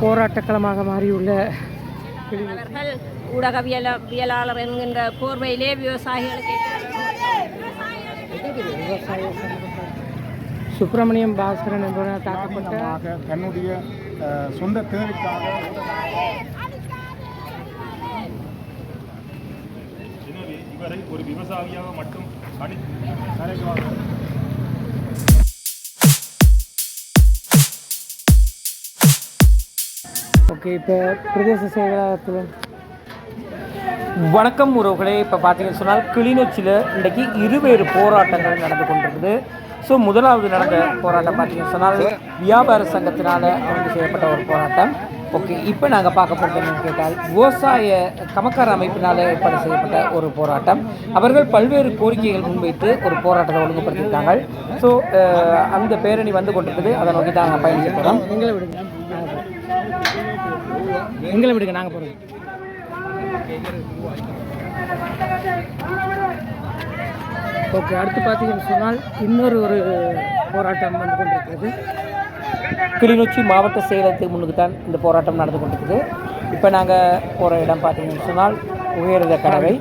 போராட்டக்களமாக மாறியுள்ள அவர்கள் ஊடகவியலாளர் என்கின்ற போர்வையிலே விவசாயிகளுக்கு சுப்பிரமணியம் பாஸ்கரன் என்பவர் தாக்கப்பட்ட தன்னுடைய சொந்த தேவைக்காக இவரை ஒரு விவசாயியாக மட்டும் ஓகே இப்போ பிரதேச செயலாளத்தில் வணக்கம் உறவுகளே. இப்போ பார்த்தீங்கன்னு சொன்னால் கிளிநொச்சியில் இன்றைக்கு இருவேறு போராட்டங்கள் நடந்து கொண்டிருக்குது ஸோ முதலாவது நடந்த போராட்டம் பார்த்தீங்கன்னு சொன்னால் வியாபார சங்கத்தினால் ஒழுங்கு செய்யப்பட்ட ஒரு போராட்டம். ஓகே இப்போ நாங்கள் பார்க்க போகிறது என்னன்னு கேட்டால் விவசாய கமக்கார அமைப்பினால் ஏற்பாடு செய்யப்பட்ட ஒரு போராட்டம். அவர்கள் பல்வேறு கோரிக்கைகள் முன்வைத்து ஒரு போராட்டத்தை ஒழுங்குபடுத்தியிருக்காங்க. ஸோ அந்த பேரணி வந்து கொண்டிருக்குது. அதை நோக்கி தான் நாங்கள் பயணிக்க போகிறோம் எங்களை விடுங்க. எங்களை விடுங்க நாங்கள் போகிறோம் ஓகே அடுத்து பார்த்தீங்கன்னு சொன்னால் இன்னொரு ஒரு போராட்டம் வந்து கொண்டிருக்கிறது. கிளிநொச்சி மாவட்ட செயலகத்துக்கு முன்னுக்கு தான் இந்த போராட்டம் நடந்து கொண்டிருக்குது. இப்போ நாங்கள் போகிற இடம் பார்த்தீங்கன்னு சொன்னால் புகையிரத கடவை.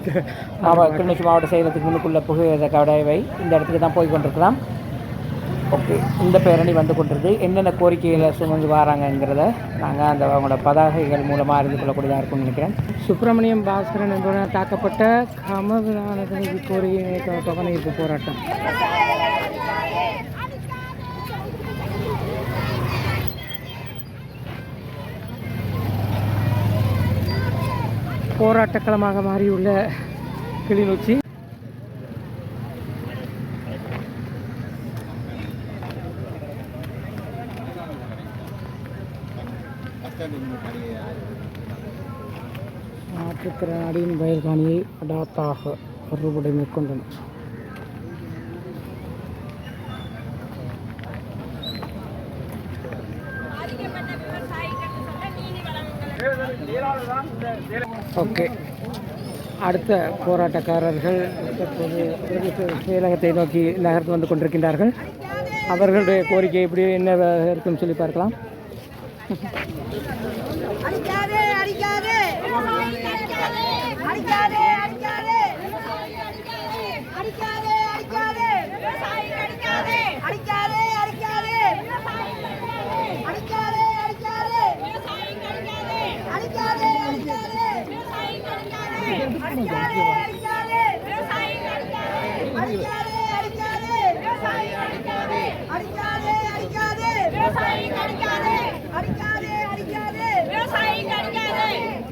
மாவ கிளிநொச்சி மாவட்ட செயலகத்துக்கு முன்னுக்குள்ள புகையிரத கடவை இந்த இடத்துக்கு தான் போய் கொண்டிருக்கலாம். ஓகே இந்த பேரணி வந்து கொண்டிருக்கு என்னென்ன கோரிக்கைகளை சுமந்து வராங்கங்கிறத நாங்கள் அந்த அவங்களோட பதாகைகள் மூலமாக அறிந்து கொள்ளக்கூடியதாக இருக்கும்னு நினைக்கிறேன். சுப்பிரமணியம் பாஸ்கரன் என்பவர் தாக்கப்பட்ட கமவிதானதனைக்கு கோரிக்கை தொகை போராட்டம். போராட்டக்களமாக மாறியுள்ள கிளிநொச்சி. மாற்றுத்திறனாளியின் பயிர்காணியை அடாத்தாக அறுவடை மேற்கொண்டனர் பாதிக்கப்பட்ட விவசாயிகளுக்கு சொல்ல நீதி வழங்குங்கள் ஓகே. அடுத்த போராட்டக்காரர்கள் தற்போது செயலகத்தை நோக்கி நகர்ந்து வந்து கொண்டிருக்கின்றார்கள். அவர்களுடைய கோரிக்கை எப்படி என்ன இருக்குன்னு சொல்லி பார்க்கலாம். அடிக்காதே அடிக்காதே. அடிக்காதே. அடிக்காதே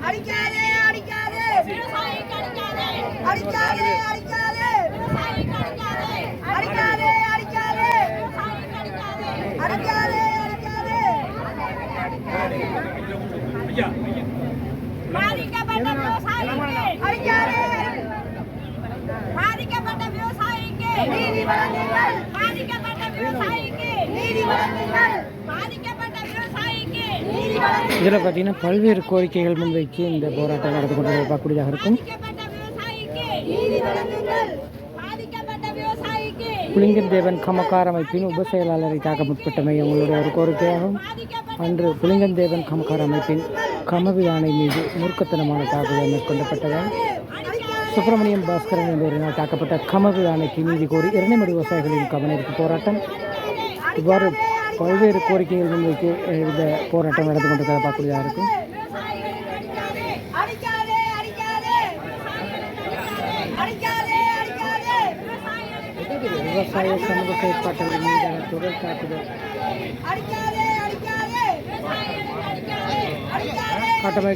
அடிக்காதே அடிக்காதே அடிக்காதே இதில் பார்த்தீங்கன்னா பல்வேறு கோரிக்கைகள் முன்வைத்து இந்த போராட்டம் நடந்து கொண்டு பார்க்கக்கூடியதாக இருக்கும். புலிங்கன் தேவன் கமக்கார் அமைப்பின் உப செயலாளரை தாக்க முற்பட்டமை அவங்களுடைய ஒரு கோரிக்கையாகும். அன்று புலிங்கன் தேவன் கமக்கார் அமைப்பின் கமவி யானை மீது மூர்க்கத்தனமான தாக்குதல் மேற்கொள்ளப்பட்டதால் சுப்பிரமணியம் பாஸ்கரன் என்பவரினால் தாக்கப்பட்ட கமது அணைக்கு நீதி கோரி இரணைமடி விவசாயிகளின் கவனிற்கு போராட்டம். இவ்வாறு பல்வேறு கோரிக்கைகள் முன்வைத்து இந்த போராட்டம் நடந்து கொண்டிருக்கிறத பார்க்கக்கூடியதாக இருக்கும் விவசாய சமூக செயற்பாடுகள் மீதான தொடர் தாக்குதல். அடிக்காதே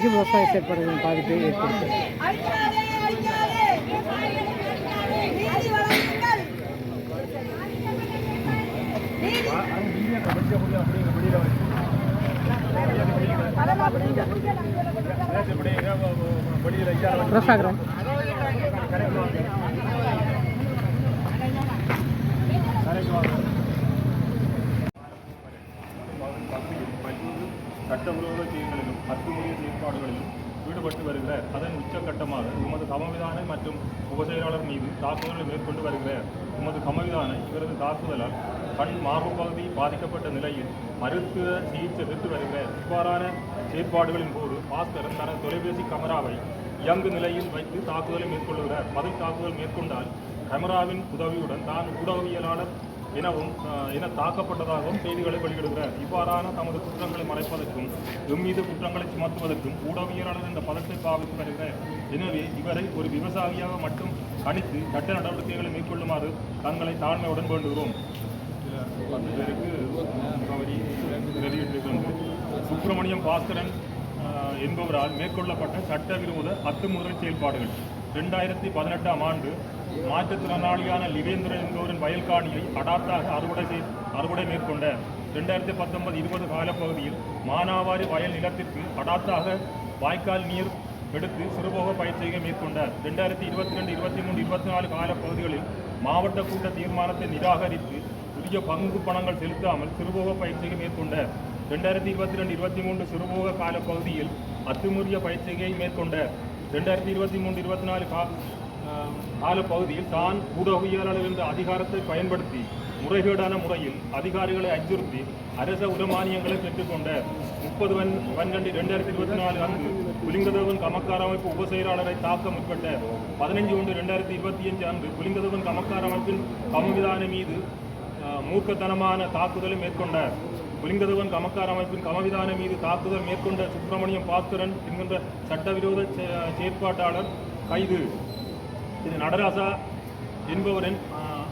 விவசாய செயற்பாடுகளின் பாதிப்பை ஏற்படுத்தும் அடிக்காதே அடிக்காதே நீதி வழங்குங்கள் நீதி சட்டவிரோத செயல்களிலும் அத்துமுறை செயற்பாடுகளிலும் ஈடுபட்டு வருகிற அதன் உச்சக்கட்டமாக உமது சமவிதான மற்றும் உபசெயலாளர் மீது தாக்குதலை மேற்கொண்டு வருகிற உமது கமவிதான இவரது தாக்குதலால் கண் மார்பு பகுதி பாதிக்கப்பட்ட நிலையில் மருத்துவ சிகிச்சை பெற்று வருகிற இவ்வாறான செயற்பாடுகளின் போது பாஸ்கர் தனது தொலைபேசி கமராவை இயங்கு நிலையில் வைத்து தாக்குதலை மேற்கொள்கிறார் பதில் தாக்குதல் மேற்கொண்டால் கமராவின் உதவியுடன் தான் ஊடகவியலாளர் எனவும் என தாக்கப்பட்டதாகவும் செய்திகளை வெளியிடுகிறார். இவ்வாறான தமது குற்றங்களை மறைப்பதற்கும் எம்மீது குற்றங்களை சுமத்துவதற்கும் ஊடகவியலாளர் என்ற பதத்தை பாவித்து வருகிறார். எனவே இவரை ஒரு விவசாயியாக மட்டும் கணித்து சட்ட நடவடிக்கைகளை மேற்கொள்ளுமாறு தங்களை தாழ்மையுடன் வேண்டுகிறோம். பேருக்கு முகவரி வெளியிட்டிருக்கிறது சுப்பிரமணியம் பாஸ்கரன் என்பவரால் மேற்கொள்ளப்பட்ட சட்டவிரோத அத்துமுறை செயல்பாடுகள். ரெண்டாயிரத்தி பதினெட்டாம் ஆண்டு மாற்றுத்திறனாளியான லிவேந்திரன் என்பவரின் வயல்காணியை அடாத்தாக அறுவடை செய் அறுவடை மேற்கொண்ட ரெண்டாயிரத்தி பத்தொன்பது இருபது காலப்பகுதியில் மானாவாரி வயல் நிலத்திற்கு அடாத்தாக வாய்க்கால் நீர் எடுத்து சிறுபோக பயிற்சியை மேற்கொண்டார். ரெண்டாயிரத்தி இருபத்தி ரெண்டு இருபத்தி மூணு இருபத்தி நாலு காலப்பகுதிகளில் மாவட்ட கூட்ட தீர்மானத்தை நிராகரித்து முக்கிய பங்கு பணங்கள் செலுத்தாமல் சிறுபோக பயிற்சியை மேற்கொண்ட ரெண்டாயிரத்தி இருபத்தி ரெண்டு இருபத்தி மூன்று சிறுபோக கால பகுதியில் அத்துமுறிய பயிற்சியை மேற்கொண்ட ரெண்டாயிரத்தி இருபத்தி மூன்று இருபத்தி நாலு கா கால பகுதியில் தான் ஊடகவியலாளர் என்ற அதிகாரத்தை பயன்படுத்தி முறைகேடான முறையில் அதிகாரிகளை அச்சுறுத்தி அரச உரமானியங்களை பெற்றுக்கொண்ட முப்பது பன் பன்னெண்டு ரெண்டாயிரத்தி இருபத்தி நாலு அன்று புலிங்கதவன் கமக்கார அமைப்பு உப செயலாளரை தாக்க முற்பட்ட பதினைஞ்சு ஒன்று ரெண்டாயிரத்தி இருபத்தி அஞ்சு அன்று புலிங்கதவன் கமக்கார அமைப்பின் கமவிதான மீது மூக்கத்தனமான மூர்க்கத்தனமான தாக்குதலை மேற்கொண்டார். புலிங்கதவன் கமக்கார் அமைப்பின் கமவிதான மீது தாக்குதல் மேற்கொண்ட சுப்பிரமணியம் பாஸ்கரன் என்கின்ற சட்டவிரோத செ- செயற்பாட்டாளர் கைது. இது நடராசா என்பவரின்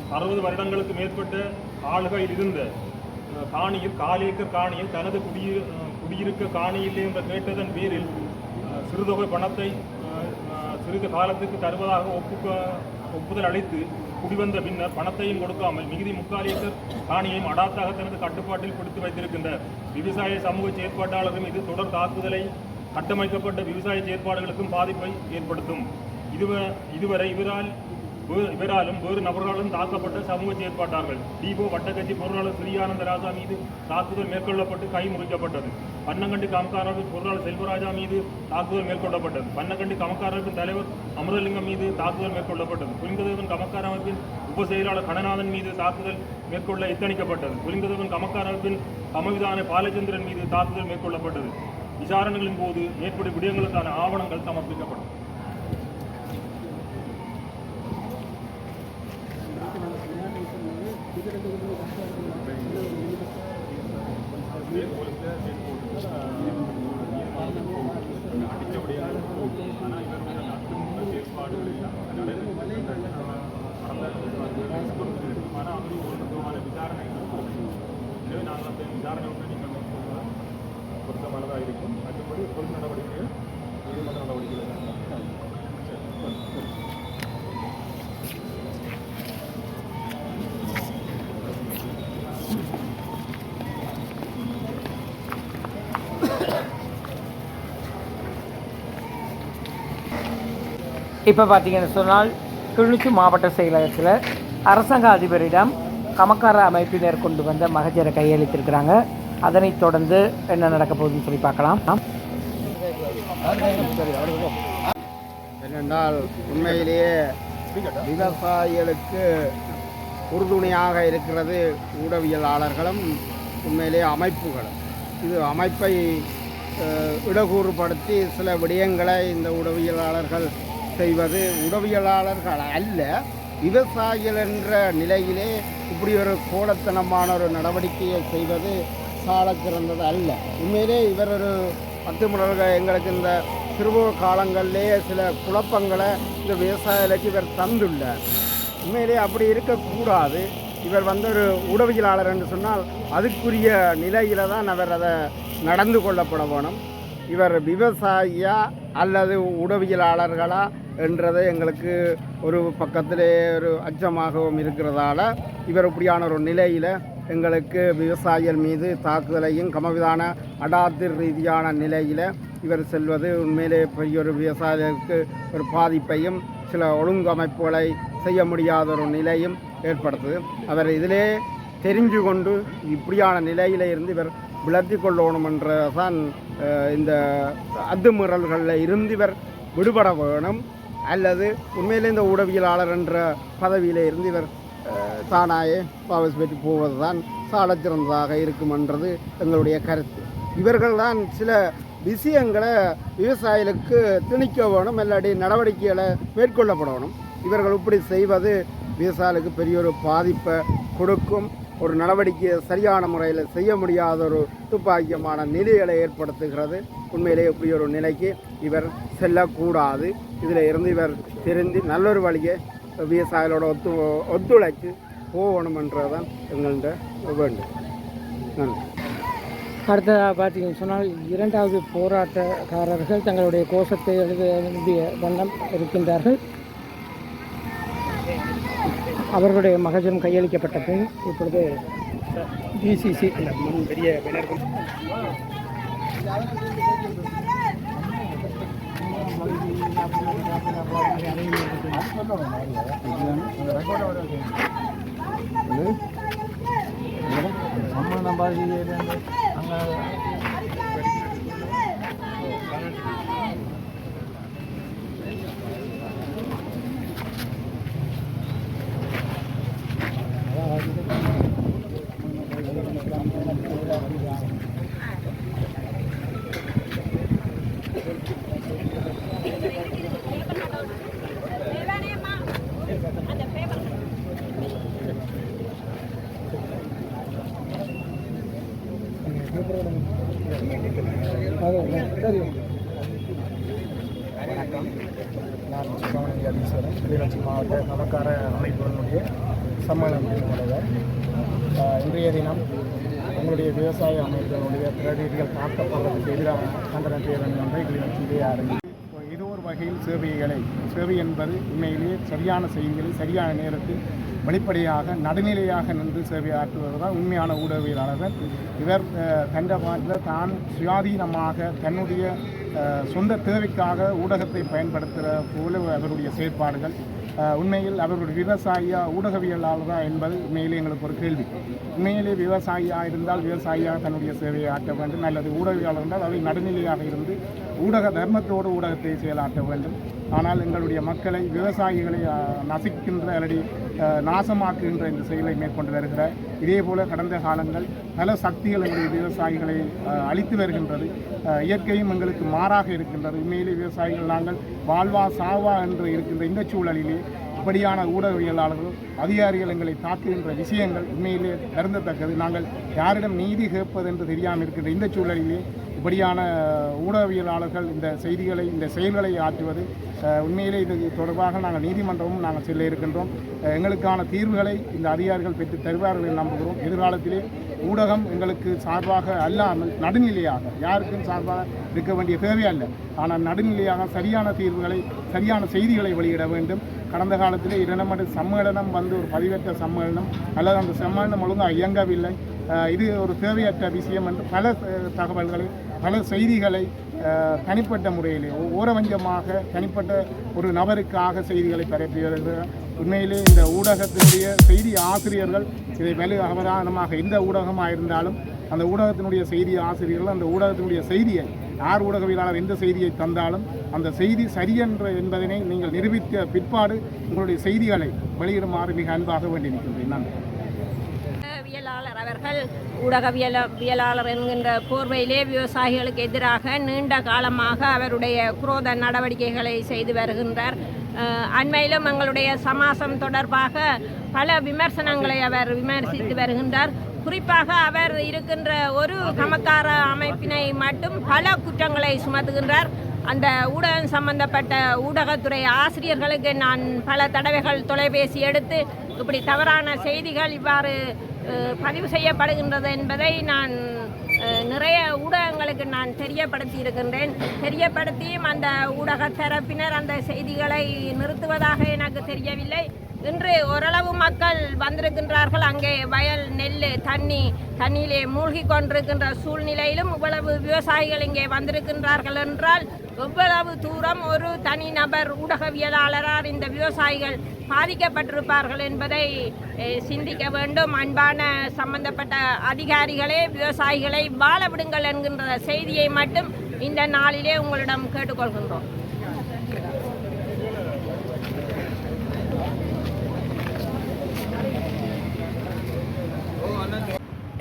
அறுபது வருடங்களுக்கு மேற்பட்ட ஆளுகையில் இருந்த காணியில் கால் காணியில் தனது குடியிரு குடியிருக்க காணியில்லை என்ற கேட்டதன் பேரில் சிறுதொகை பணத்தை சிறிது காலத்துக்கு தருவதாக ஒப்புக்க ஒப்புதல் அளித்து குடிவந்த பின்னர் பணத்தையும் கொடுக்காமல் மிகுதி முக்கால் ஏக்கர் காணியையும் அடாத்தாக தனது கட்டுப்பாட்டில் பிடித்து வைத்திருக்கின்ற விவசாய சமூக செயற்பாட்டாளரும் இது தொடர் தாக்குதலை கட்டமைக்கப்பட்ட விவசாய செயற்பாடுகளுக்கும் பாதிப்பை ஏற்படுத்தும். இதுவ இதுவரை இவரால் இவராலும் வேறு நபர்களாலும் தாக்கப்பட்ட சமூக செயற்பாட்டார்கள் தீபோ வட்டக்கட்சி பொருளாளர் ஸ்ரீயானந்த ராஜா மீது தாக்குதல் மேற்கொள்ளப்பட்டு கை முறிக்கப்பட்டது. பன்னங்கண்டி கமக்காரர்கள் பொருளாளர் செல்வராஜா மீது தாக்குதல் மேற்கொள்ளப்பட்டது. பன்னங்கண்டு கமக்காரர்கள் தலைவர் அமரலிங்கம் மீது தாக்குதல் மேற்கொள்ளப்பட்டது. புலிங்கதேவன் கமக்கார அமைப்பின் உப செயலாளர் கணநாதன் மீது தாக்குதல் மேற்கொள்ள எத்தனிக்கப்பட்டது புலிங்கதேவன் கமக்கார அமைப்பின் கமவிதான பாலச்சந்திரன் மீது தாக்குதல் மேற்கொள்ளப்பட்டது. விசாரணைகளின் போது மேற்படி விடயங்களுக்கான ஆவணங்கள் சமர்ப்பிக்கப்படும். அந்த விசாரணை நீங்கள் மேற்கொள்வதால் பொருத்தமானதாக இருக்கும் மற்றபடி பொது நடவடிக்கைகள் நீதிமன்ற நடவடிக்கைகள் இப்போ பார்த்தீங்கன்னு சொன்னால் கிளிநொச்சி மாவட்ட செயலகத்தில் அரசாங்க அதிபரிடம் கமக்கார அமைப்பினர் கொண்டு வந்த மகஜரை கையளித்திருக்கிறாங்க. அதனைத் தொடர்ந்து என்ன நடக்க போகுதுன்னு சொல்லி பார்க்கலாம். ஏனென்றால் உண்மையிலேயே விவசாயிகளுக்கு உறுதுணையாக இருக்கிறது ஊடகவியலாளர்களும் உண்மையிலேயே அமைப்புகளும். இது அமைப்பை இடகூறுபடுத்தி சில விடயங்களை இந்த உடவியலாளர்கள் செய்வது. உடவியலாளர்கள் அல்ல விவசாயிகள் என்ற நிலையிலே இப்படி ஒரு கோலத்தனமான ஒரு நடவடிக்கையை செய்வது சால சிறந்தது அல்ல. உண்மையிலே இவர் ஒரு அத்துமுறல்கள் எங்களுக்கு இந்த திருவோ காலங்களிலேயே சில குழப்பங்களை இந்த விவசாயிகளுக்கு இவர் தந்துள்ளார். உண்மையிலே அப்படி இருக்கக்கூடாது. இவர் வந்து ஒரு உடவியலாளர் என்று சொன்னால் அதுக்குரிய நிலையில் தான் அவர் அதை நடந்து கொள்ளப்பட வேணும். இவர் விவசாயியாக அல்லது உடவியலாளர்களா என்றது எங்களுக்கு ஒரு பக்கத்திலே ஒரு அச்சமாகவும் இருக்கிறதால இவர் இப்படியான ஒரு நிலையில் எங்களுக்கு விவசாயிகள் மீது தாக்குதலையும் கமவிதான அடாத்திர் ரீதியான நிலையில் இவர் செல்வது உண்மையிலே பெரிய ஒரு விவசாயிகளுக்கு ஒரு பாதிப்பையும் சில ஒழுங்கமைப்புகளை செய்ய முடியாத ஒரு நிலையும் ஏற்படுத்துது. அவர் இதிலே தெரிஞ்சு கொண்டு இப்படியான நிலையில இருந்து இவர் விளத்தி கொள்ளணும் என்றதான் இந்த அத்துமீறல்களில் இருந்து இவர் விடுபட வேணும். அல்லது உண்மையிலே இந்த ஊடகவியலாளர் என்ற பதவியில் இருந்து இவர் தானாயே பாவஸ் பெற்று போவது தான் சாலச்சிறந்ததாக இருக்குமென்றது எங்களுடைய கருத்து. இவர்கள்தான் சில விஷயங்களை விவசாயிகளுக்கு திணிக்க வேணும் இல்லாட்டி நடவடிக்கைகளை மேற்கொள்ளப்படணும் இவர்கள் இப்படி செய்வது விவசாயிகளுக்கு பெரிய ஒரு பாதிப்பை கொடுக்கும். ஒரு நடவடிக்கையை சரியான முறையில் செய்ய முடியாத ஒரு துப்பாக்கியமான நிலைகளை ஏற்படுத்துகிறது. உண்மையிலே இப்படி ஒரு நிலைக்கு இவர் செல்லக்கூடாது. இதில் இருந்து இவர் தெரிந்து நல்லொரு வழியை விவசாயிகளோட ஒத்து ஒத்துழைத்து போகணுமன்றதான் எங்கள்கிட்ட வேண்டும் நன்றி. அடுத்ததாக பார்த்தீங்கன்னு சொன்னால் இரண்டாவது போராட்டக்காரர்கள் தங்களுடைய கோஷத்தை எழுத எழுதிய வண்ணம் இருக்கின்றார்கள். அவர்களுடைய மகஜம் கையளிக்கப்பட்ட பின் இப்பொழுது டிசிசி பெரிய அங்கே வணக்கம். நான் சுப்பிரமணிய ஜதீஸ்வரன் கிளிநொச்சி மாவட்ட நமக்கார அமைப்புகளுடைய சம்மேளனத்தின் தலைவர் இன்றைய தினம் உங்களுடைய விவசாய அமைப்புகளுடைய பிரதிநிதிகள் தாக்கப்படுவதற்கு எதிராக கண்டன பேரணி ஒன்றை கிளிநொச்சியிலே ஆரம்பி இது ஒரு வகையில் சேவைகளை சேவை என்பது உண்மையிலேயே சரியான செய்திகளை சரியான நேரத்தில் வெளிப்படையாக நடுநிலையாக நின்று சேவை ஆற்றுவது தான் உண்மையான ஊடகவியலாளர்கள். இவர் அஹ், பாட்டில் தான் சுயாதீனமாக தன்னுடைய சொந்த தேவைக்காக ஊடகத்தை பயன்படுத்துகிற போல அவருடைய செயற்பாடுகள். உண்மையில் அவருடைய விவசாயியா ஊடகவியலாளரா என்பது உண்மையிலே எங்களுக்கு ஒரு கேள்வி. உண்மையிலே விவசாயியா இருந்தால் விவசாயியாக தன்னுடைய சேவையை ஆற்ற வேண்டும். அல்லது ஊடகவியலாளர் என்றால் அவை நடுநிலையாக இருந்து ஊடக தர்மத்தோடு ஊடகத்தை செயலாற்ற வேண்டும். ஆனால் எங்களுடைய மக்களை விவசாயிகளை நசிக்கின்ற அல்லது நாசமாக்குகின்ற இந்த செயலை மேற்கொண்டு வருகிற இதே போல கடந்த காலங்கள் பல சக்திகள் எங்களுடைய விவசாயிகளை அழித்து வருகின்றது. இயற்கையும் எங்களுக்கு மாறாக இருக்கின்றது. உண்மையிலே விவசாயிகள் நாங்கள் வாழ்வா சாவா என்று இருக்கின்ற இந்த சூழலிலே இப்படியான ஊடகவியலாளர்கள் அதிகாரிகள் எங்களை தாக்குகின்ற விஷயங்கள் உண்மையிலே வருந்தத்தக்கது. நாங்கள் யாரிடம் நீதி கேட்பது என்று தெரியாமல் இருக்கின்ற இந்த சூழலிலே இப்படியான ஊடகவியலாளர்கள் இந்த செய்திகளை இந்த செயல்களை ஆற்றுவது உண்மையிலே இது தொடர்பாக நாங்கள் நீதிமன்றமும் நாங்கள் செல்ல இருக்கின்றோம். எங்களுக்கான தீர்வுகளை இந்த அதிகாரிகள் பெற்று தருவார்கள் என்று நம்புகிறோம். எதிர்காலத்திலே ஊடகம் எங்களுக்கு சார்பாக அல்லாமல் நடுநிலையாக யாருக்கும் சார்பாக இருக்க வேண்டிய தேவை இல்லை ஆனால் நடுநிலையாக சரியான தீர்வுகளை சரியான செய்திகளை வெளியிட வேண்டும். கடந்த காலத்திலே இரண்டு சம்மேளனம் வந்து ஒரு பதிவற்ற சம்மேளனம் அல்லது அந்த சம்மேளனம் ஒழுங்காக இயங்கவில்லை. இது ஒரு தேவையற்ற விஷயம் என்று பல தகவல்களை பல செய்திகளை தனிப்பட்ட முறையிலே ஓ- ஓரவஞ்சமாக தனிப்பட்ட ஒரு நபருக்காக செய்திகளை பரப்பி வருகிறார் உண்மையிலே இந்த ஊடகத்தினுடைய செய்தி ஆசிரியர்கள் இதை வலு அவதானமாக எந்த ஊடகமாக இருந்தாலும் அந்த ஊடகத்தினுடைய செய்தி ஆசிரியர்கள் அந்த ஊடகத்தினுடைய செய்தியை யார் ஊடகவியலாளர் எந்த செய்தியை தந்தாலும் அந்த செய்தி சரியென்ற என்பதனை நீங்கள் நிரூபித்த பிற்பாடு உங்களுடைய செய்திகளை வெளியிடுமாறு மிக அன்பாக வேண்டியிருக்கின்றேன். நன்றி. ஊடகவியலாளர் அவர்கள் ஊடகவியலாளர் என்கின்ற போர்வையிலே விவசாயிகளுக்கு எதிராக நீண்ட காலமாக அவருடைய குரோத நடவடிக்கைகளை செய்து வருகின்றார். அண்மையிலும் எங்களுடைய சமாசம் தொடர்பாக பல விமர்சனங்களை அவர் விமர்சித்து வருகின்றார். குறிப்பாக அவர் இருக்கின்ற ஒரு சமக்கார அமைப்பினை மட்டும் பல குற்றங்களை சுமத்துகின்றார். அந்த ஊடகம் சம்பந்தப்பட்ட ஊடகத்துறை ஆசிரியர்களுக்கு நான் பல தடவைகள் தொலைபேசி எடுத்து இப்படி தவறான செய்திகள் இவ்வாறு பதிவு செய்யப்படுகின்றது என்பதை நான் நிறைய ஊடகங்களுக்கு நான் தெரியப்படுத்தி இருக்கின்றேன் தெரியப்படுத்தியும் அந்த ஊடக தரப்பினர் அந்த செய்திகளை நிறுத்துவதாக எனக்கு தெரியவில்லை. இன்று ஓரளவு மக்கள் வந்திருக்கின்றார்கள். அங்கே வயல் நெல் தண்ணி தண்ணியிலே மூழ்கி கொண்டிருக்கின்ற சூழ்நிலையிலும் இவ்வளவு விவசாயிகள் இங்கே வந்திருக்கின்றார்கள் என்றால் எவ்வளவு தூரம் ஒரு தனிநபர் ஊடகவியலாளரால் இந்த விவசாயிகள் பாதிக்கப்பட்டிருப்பார்கள் என்பதை சிந்திக்க வேண்டும். அன்பான சம்பந்தப்பட்ட அதிகாரிகளே விவசாயிகளை வாழ விடுங்கள் என்கின்ற செய்தியை மட்டும் இந்த நாளிலே உங்களிடம் கேட்டுக்கொள்கின்றோம்.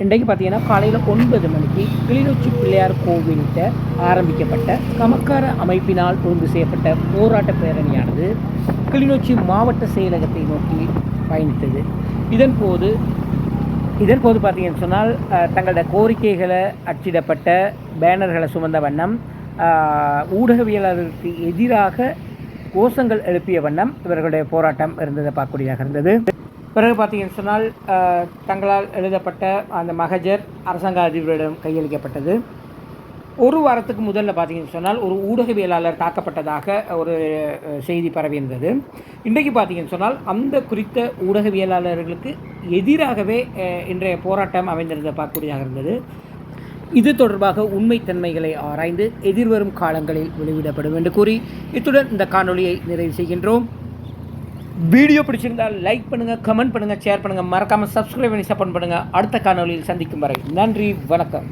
இன்றைக்கு பார்த்தீங்கன்னா காலையில் ஒன்பது மணிக்கு கிளிநொச்சி பிள்ளையார் கோவில்கிட்ட ஆரம்பிக்கப்பட்ட கமக்கார அமைப்பினால் ஒழுங்கு செய்யப்பட்ட போராட்ட பேரணியானது. கிளிநொச்சி மாவட்ட செயலகத்தை நோக்கி பயணித்தது. இதன் போது இதன் போது பார்த்தீங்கன்னு சொன்னால் தங்களோட கோரிக்கைகளை அச்சிடப்பட்ட பேனர்களை சுமந்த வண்ணம் ஊடகவியலாளருக்கு எதிராக கோஷங்கள் எழுப்பிய வண்ணம் இவர்களுடைய போராட்டம் இருந்ததை பார்க்கக்கூடியதாக இருந்தது. பிறகு பார்த்தீங்கன்னு சொன்னால் தங்களால் எழுதப்பட்ட அந்த மகஜர் அரசாங்க அதிபரிடம் கையளிக்கப்பட்டது. ஒரு வாரத்துக்கு முதல்ல பார்த்தீங்கன்னு சொன்னால் ஒரு ஊடகவியலாளர் தாக்கப்பட்டதாக ஒரு செய்தி பரவியிருந்தது இன்றைக்கு பார்த்தீங்கன்னு சொன்னால் அந்த குறித்த ஊடகவியலாளர்களுக்கு எதிராகவே இன்றைய போராட்டம் அமைந்திருந்த பார்க்கக்கூடியதாக இருந்தது. இது தொடர்பாக உண்மைத்தன்மைகளை ஆராய்ந்து எதிர்வரும் காலங்களில் வெளியிடப்படும் என்று கூறி இத்துடன் இந்த காணொளியை நிறைவு செய்கின்றோம். வீடியோ பிடிச்சிருந்தால் லைக் பண்ணுங்கள் கமெண்ட் பண்ணுங்கள் ஷேர் பண்ணுங்கள் மறக்காமல் சப்ஸ்கிரைப் பண்ணி சப்போர்ட் பண்ணுங்கள் அடுத்த காணொளியில் சந்திக்கும் வரை நன்றி வணக்கம்.